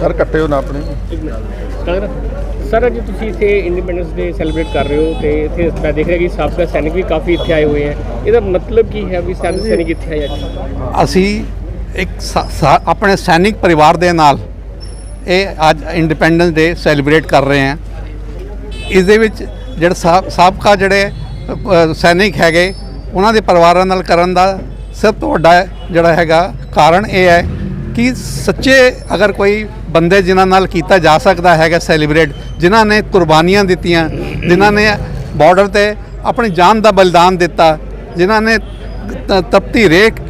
Sir ਕੱਟੇ ਹੋ ਨਾ ਆਪਣੇ। ਸਰ ਅੱਜ ਤੁਸੀਂ ਇੱਥੇ ਇੰਡੀਪੈਂਡੈਂਸ ਡੇ ਸੈਲੀਬ੍ਰੇਟ ਕਰ ਰਹੇ ਹੋ ਤੇ ਇੱਥੇ ਮੈਂ ਦੇਖ ਰਿਹਾ ਕਿ ਸਾਬਕਾ ਸੈਨਿਕ ਵੀ ਕਾਫੀ ਇੱਥੇ ਆਏ ਹੋਏ ਹੈ। ਇਹਦਾ ਮਤਲਬ ਕੀ ਹੈ ਵੀ ਸਾਰੇ ਸੈਨਿਕ ਇੱਥੇ ਆਏ ਅੱਜ? ਅਸੀਂ ਇੱਕ ਆਪਣੇ ਸੈਨਿਕ ਪਰਿਵਾਰ ਦੇ ਨਾਲ ਇਹ ਅੱਜ ਇੰਡੀਪੈਂਡੈਂਸ ਡੇ ਸੈਲੀਬ੍ਰੇਟ ਕਰ ਰਹੇ ਹਾਂ। ਇਸ ਦੇ ਵਿੱਚ ਜਿਹੜੇ ਸਾਬ- ਸਾਬਕਾ ਜਿਹੜੇ ਸੈਨਿਕ ਹੈਗੇ, ਉਹਨਾਂ ਦੇ ਪਰਿਵਾਰਾਂ ਨਾਲ ਕਰਨ ਦਾ ਸਭ ਤੋਂ ਵੱਡਾ ਜਿਹੜਾ ਹੈਗਾ ਕਾਰਨ ਇਹ ਹੈ ਕਿ ਸੱਚੇ ਅਗਰ ਕੋਈ ਬੰਦੇ ਜਿਨ੍ਹਾਂ ਨਾਲ ਕੀਤਾ ਜਾ ਸਕਦਾ ਹੈਗਾ ਸੈਲੀਬ੍ਰੇਟ ਜਿਨ੍ਹਾਂ ਨੇ ਕੁਰਬਾਨੀਆਂ ਦਿੱਤੀਆਂ, ਜਿਨ੍ਹਾਂ ਨੇ ਬਾਰਡਰ ਤੇ ਆਪਣੀ ਜਾਨ ਦਾ ਬਲਿਦਾਨ ਦਿੱਤਾ, ਜਿਨ੍ਹਾਂ ਨੇ ਤਪਤੀ ਰੇਕ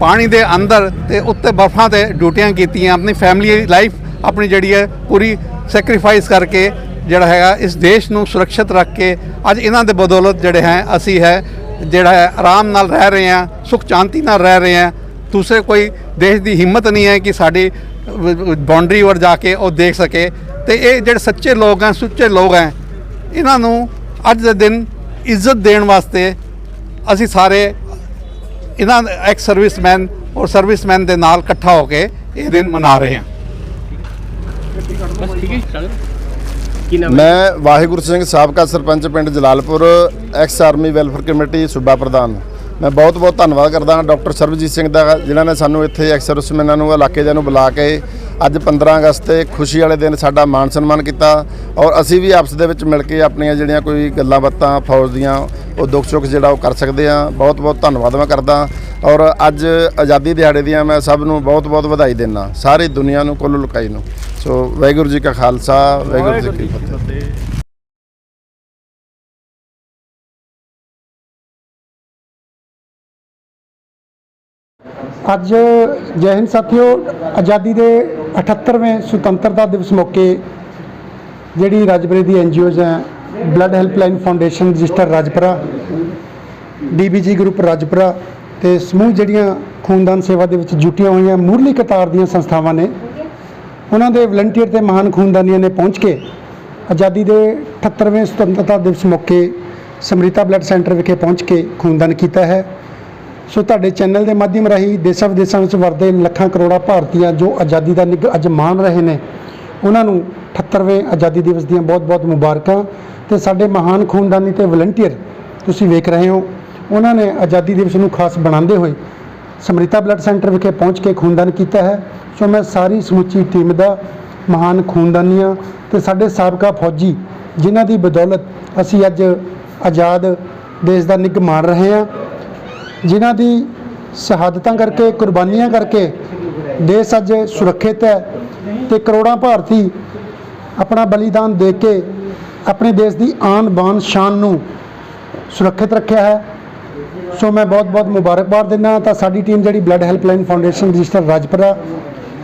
ਪਾਣੀ ਦੇ ਅੰਦਰ ਤੇ ਉੱਤੇ ਬਰਫਾਂ ਤੇ ਡਿਊਟੀਆਂ ਕੀਤੀਆਂ, ਆਪਣੀ ਫੈਮਿਲੀ ਲਾਈਫ ਆਪਣੀ ਜਿਹੜੀ ਹੈ ਪੂਰੀ ਸੈਕਰੀਫਾਈਸ ਕਰਕੇ ਜਿਹੜਾ ਹੈਗਾ, ਇਸ ਦੇਸ਼ ਨੂੰ ਸੁਰੱਖਿਅਤ ਰੱਖ ਕੇ ਅੱਜ ਇਹਨਾਂ ਦੇ ਬਦੌਲਤ ਜਿਹੜੇ ਹੈ, ਅਸੀਂ ਹੈ, ਜਿਹੜਾ ਹੈ, ਆਰਾਮ ਨਾਲ ਰਹਿ ਰਹੇ ਹਾਂ, ਸੁਖ ਸ਼ਾਂਤੀ ਨਾਲ ਰਹਿ ਰਹੇ ਹਾਂ। ਦੂਸਰੇ ਕੋਈ ਦੇਸ਼ ਦੀ ਹਿੰਮਤ ਨਹੀਂ ਹੈ ਕਿ ਸਾਡੀ ਬਾਉਂਡਰੀ ਵਰ ਜਾ ਕੇ ਉਹ ਦੇਖ ਸਕੇ। ਤੇ ਇਹ ਜਿਹੜੇ ਸੱਚੇ ਲੋਕ ਹੈ, ਸੁੱਚੇ ਲੋਕ ਹੈ, ਇਹਨਾਂ ਨੂੰ ਅੱਜ ਦੇ ਦਿਨ ਇੱਜ਼ਤ ਦੇਣ ਵਾਸਤੇ ਅਸੀਂ ਸਾਰੇ ਇਹਨਾਂ ਐਕਸ ਸਰਵਿਸਮੈਨ ਔਰ ਸਰਵਿਸਮੈਨ ਦੇ ਨਾਲ ਇਕੱਠਾ ਹੋ ਕੇ ਇਹ ਦਿਨ ਮਨਾ ਰਹੇ ਹਾਂ। ਬਸ ਠੀਕ ਹੈ ਕੀ ਨਾਮ ਹੈ? ਮੈਂ ਵਾਹਿਗੁਰੂ ਸਿੰਘ ਸਾਬਕਾ ਸਰਪੰਚ ਪਿੰਡ Jalalpur, ex army welfare committee, ਸੂਬਾ ਪ੍ਰਧਾਨ। ਮੈਂ ਬਹੁਤ ਬਹੁਤ ਧੰਨਵਾਦ ਕਰਦਾ ਹਾਂ ਡਾਕਟਰ ਸਰਬਜੀਤ ਸਿੰਘ ਦਾ, ਜਿਨ੍ਹਾਂ ਨੇ ਸਾਨੂੰ ਇੱਥੇ ਐਕਸ ਸਰਵਿਸਮੈਨਾਂ ਨੂੰ, ਇਲਾਕੇ ਨੂੰ ਬੁਲਾ ਕੇ ਅੱਜ 15 ਅਗਸਤ ਤੇ ਖੁਸ਼ੀ ਵਾਲੇ ਦਿਨ ਸਾਡਾ ਮਾਣ ਸਨਮਾਨ ਕੀਤਾ ਔਰ ਅਸੀਂ ਵੀ ਆਪਸ ਦੇ ਵਿੱਚ ਮਿਲ ਕੇ ਆਪਣੀਆਂ ਜਿਹੜੀਆਂ ਕੋਈ ਗੱਲਾਂ ਬਾਤਾਂ ਫੌਜ ਦੀਆਂ ਉਹ ਦੁੱਖ ਸੁੱਖ ਜਿਹੜਾ ਉਹ ਕਰ ਸਕਦੇ ਆ ਬਹੁਤ ਬਹੁਤ ਧੰਨਵਾਦ ਮੈਂ ਕਰਦਾ ਔਰ ਅੱਜ ਆਜ਼ਾਦੀ ਦਿਹਾੜੇ ਦੀਆਂ ਮੈਂ ਸਭ ਨੂੰ ਬਹੁਤ ਬਹੁਤ ਵਧਾਈ ਦਿੰਦਾ ਸਾਰੀ ਦੁਨੀਆ ਨੂੰ ਕੁੱਲ ਲੁਕਾਈ ਨੂੰ। ਸੋ ਵਾਹਿਗੁਰੂ ਜੀ ਕਾ ਖਾਲਸਾ ਵਾਹਿਗੁਰੂ ਜੀ ਕੀ ਫਤਿਹ। ਅੱਜ ਜੈ ਹਿੰਦ ਸਾਥੀਓ, ਆਜ਼ਾਦੀ ਦੇ 78ਵੇਂ ਸੁਤੰਤਰਤਾ ਦਿਵਸ ਮੌਕੇ ਜਿਹੜੀ ਰਾਜਪੁਰੇ ਦੀ ਐਨਜੀਓਜ਼ ਹੈ, blood helpline foundation register Rajpura DBG group Rajpura ਤੇ ਸਮੂਹ ਜਿਹੜੀਆਂ ਖੂਨਦਾਨ ਸੇਵਾ ਦੇ ਵਿੱਚ ਜੁਟੀਆਂ ਹੋਈਆਂ ਮੂਰਲੀ ਕਤਾਰ ਦੀਆਂ ਸੰਸਥਾਵਾਂ ਨੇ, ਉਹਨਾਂ ਦੇ ਵਲੰਟੀਅਰ ਤੇ ਮਹਾਨ ਖੂਨਦਾਨੀਆਂ ਨੇ ਪਹੁੰਚ ਕੇ ਆਜ਼ਾਦੀ ਦੇ 78ਵੇਂ ਸੁਤੰਤਰਤਾ ਦਿਵਸ ਮੌਕੇ ਸਮ੍ਰਿਤਾ ਬਲੱਡ ਸੈਂਟਰ ਵਿਖੇ ਪਹੁੰਚ ਕੇ ਖੂਨਦਾਨ ਕੀਤਾ ਹੈ। ਸੋ ਤੁਹਾਡੇ ਚੈਨਲ ਦੇ ਮਾਧਿਅਮ ਰਾਹੀਂ ਦੇਸ਼ਾਂ ਵਿਦੇਸ਼ਾਂ ਵਿੱਚ ਵਰਦੇ ਲੱਖਾਂ ਕਰੋੜਾਂ ਭਾਰਤੀਆਂ ਜੋ ਆਜ਼ਾਦੀ ਦਾ ਨਿੱਘ ਅੱਜ ਮਾਣ ਰਹੇ ਨੇ, ਉਹਨਾਂ ਨੂੰ 78ਵੇਂ ਆਜ਼ਾਦੀ ਦਿਵਸ ਦੀਆਂ ਬਹੁਤ-ਬਹੁਤ ਮੁਬਾਰਕਾਂ ਤੇ ਸਾਡੇ ਮਹਾਨ ਖੂਨਦਾਨੀ ਤੇ ਵਲੰਟੀਅਰ ਤੁਸੀਂ ਵੇਖ ਰਹੇ ਹੋ, ਉਹਨਾਂ ਨੇ ਆਜ਼ਾਦੀ ਦਿਵਸ ਨੂੰ ਖਾਸ ਬਣਾਉਂਦੇ ਹੋਏ ਸਮ੍ਰਿਤਾ ਬਲੱਡ ਸੈਂਟਰ ਵਿਖੇ ਪਹੁੰਚ ਕੇ ਖੂਨਦਾਨ ਕੀਤਾ ਹੈ। ਸੋ ਮੈਂ ਸਾਰੀ ਸਮੁੱਚੀ ਟੀਮ ਦਾ ਮਹਾਨ ਖੂਨਦਾਨੀਆਂ ਤੇ ਸਾਡੇ ਸਾਬਕਾ ਫੌਜੀ ਜਿਨ੍ਹਾਂ ਦੀ ਬਦੌਲਤ ਅਸੀਂ ਅੱਜ ਆਜ਼ਾਦ ਦੇਸ਼ ਦਾ ਨਿੱਘ ਮਾਣ ਰਹੇ ਹਾਂ। ਜਿਨ੍ਹਾਂ ਦੀ ਸ਼ਹਾਦਤਾਂ ਕਰਕੇ, ਕੁਰਬਾਨੀਆਂ ਕਰਕੇ ਦੇਸ਼ ਅੱਜ ਸੁਰੱਖਿਅਤ ਹੈ ਤੇ ਕਰੋੜਾਂ ਭਾਰਤੀ ਆਪਣਾ ਬਲੀਦਾਨ ਦੇ ਕੇ ਆਪਣੇ ਦੇਸ਼ ਦੀ ਆਨ ਬਾਨ ਸ਼ਾਨ ਨੂੰ ਸੁਰੱਖਿਅਤ ਰੱਖਿਆ ਹੈ। ਸੋ ਮੈਂ ਬਹੁਤ-ਬਹੁਤ ਮੁਬਾਰਕਬਾਦ ਦਿੰਦਾ ਤਾਂ ਸਾਡੀ ਟੀਮ ਜਿਹੜੀ blood helpline foundation register Rajpura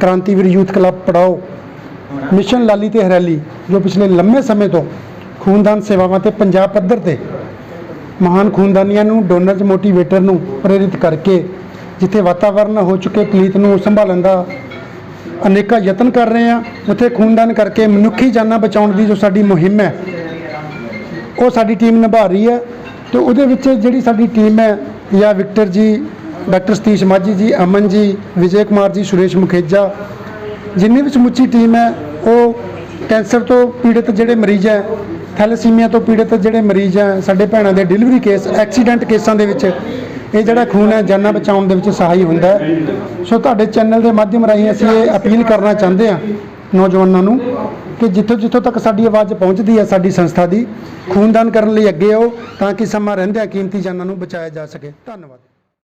Krantiveer youth club ਪੜਾਓ, ਮਿਸ਼ਨ ਲਾਲੀ ਤੇ ਹਰੈਲੀ ਜੋ ਪਿਛਲੇ ਲੰਮੇ ਸਮੇਂ ਤੋਂ ਖੂਨਦਾਨ ਸੇਵਾਵਾਂ ਤੇ ਪੰਜਾਬ ਪੱਧਰ ਤੇ ਮਹਾਨ ਖੂਨਦਾਨੀਆਂ ਨੂੰ ਡੋਨਰਜ਼ ਮੋਟੀਵੇਟਰ ਨੂੰ ਪ੍ਰੇਰਿਤ ਕਰਕੇ ਜਿੱਥੇ ਵਾਤਾਵਰਨ ਹੋ ਚੁੱਕੇ ਪਲੀਤ ਨੂੰ ਸੰਭਾਲਣ ਦਾ ਅਨੇਕਾਂ ਯਤਨ ਕਰ ਰਹੇ ਆ ਉੱਥੇ ਖੂਨਦਾਨ ਕਰਕੇ ਮਨੁੱਖੀ ਜਾਨਾਂ ਬਚਾਉਣ ਦੀ ਜੋ ਸਾਡੀ ਮੁਹਿੰਮ ਹੈ, ਉਹ ਸਾਡੀ ਟੀਮ ਨਿਭਾ ਰਹੀ ਹੈ ਤੇ ਉਹਦੇ ਵਿੱਚ ਜਿਹੜੀ ਸਾਡੀ ਟੀਮ ਹੈ, ਜਾਂ ਵਿਕਟਰ ਜੀ, ਡਾਕਟਰ ਸਤੀਸ਼ ਮਾਝੀ ਜੀ, ਅਮਨ ਜੀ, ਵਿਜੇ ਕੁਮਾਰ ਜੀ, ਸੁਰੇਸ਼ ਮੁਖੇਜਾ, ਜਿੰਨੀ ਵੀ ਸਮੁੱਚੀ ਟੀਮ ਹੈ, ਉਹ ਕੈਂਸਰ ਤੋਂ ਪੀੜਤ ਜਿਹੜੇ ਮਰੀਜ਼ ਹੈ ਥੈਲੇਸੀਮੀਆ ਤੋਂ ਪੀੜਤ ਜਿਹੜੇ ਮਰੀਜ਼ ਹੈ ਸਾਡੇ ਭੈਣਾਂ ਦੇ ਡਿਲੀਵਰੀ ਕੇਸ ਐਕਸੀਡੈਂਟ ਕੇਸਾਂ ਦੇ ਵਿੱਚ, ਇਹ ਜਿਹੜਾ ਖੂਨ ਹੈ, ਜਾਨਾਂ ਬਚਾਉਣ ਦੇ ਵਿੱਚ ਸਹਾਈ ਹੁੰਦਾ ਹੈ। ਸੋ ਤੁਹਾਡੇ ਚੈਨਲ ਦੇ ਮਾਧਿਅਮ ਰਾਹੀਂ ਅਸੀਂ ਇਹ ਅਪੀਲ ਕਰਨਾ ਚਾਹੁੰਦੇ ਹਾਂ ਨੌਜਵਾਨਾਂ ਨੂੰ ਕਿ ਜਿੱਥੋਂ ਜਿੱਥੋਂ ਤੱਕ ਸਾਡੀ ਆਵਾਜ਼ ਪਹੁੰਚਦੀ ਹੈ ਸਾਡੀ ਸੰਸਥਾ ਦੀ, ਖੂਨਦਾਨ ਕਰਨ ਲਈ ਅੱਗੇ ਆਓ ਤਾਂ ਕਿ ਸਮਾਂ ਰਹਿੰਦਿਆਂ ਕੀਮਤੀ ਜਾਨਾਂ ਨੂੰ ਬਚਾਇਆ ਜਾ ਸਕੇ। ਧੰਨਵਾਦ।